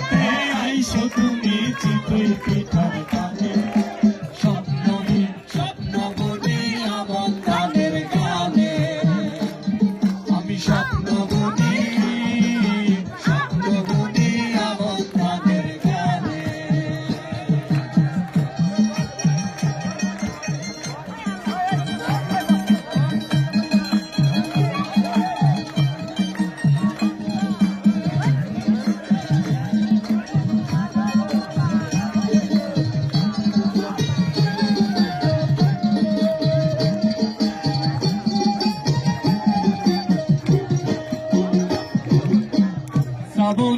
খেতে আইসো তুমি চিতই পিঠা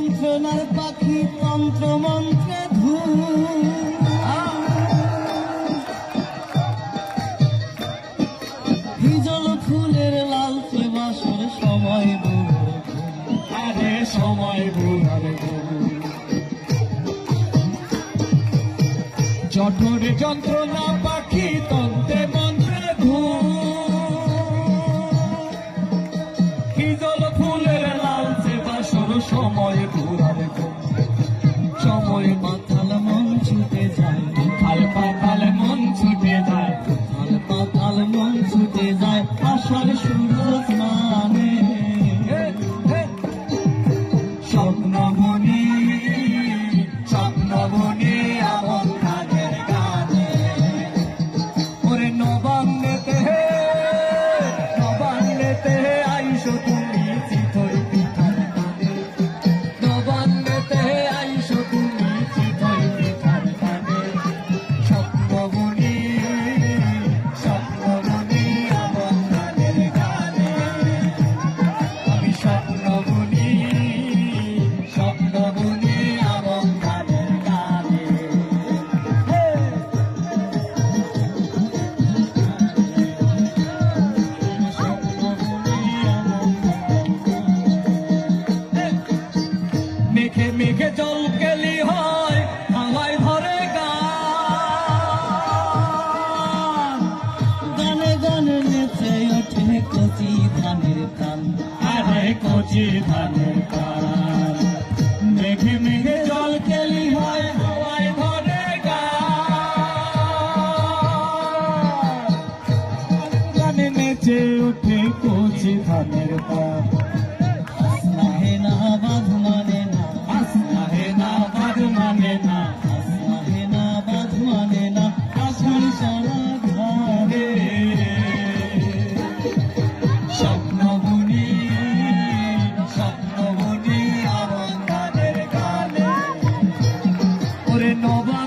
যন্ত্রণার পাখি তন্ত্র মন্ত্রে ধু হিজল ফুলের লালচে বাসর সময় আরে সময় বুড়ারে জঠরে যন্ত্রণা পাখি তন্ত্র 什么也不 Zaman. ওরে নবা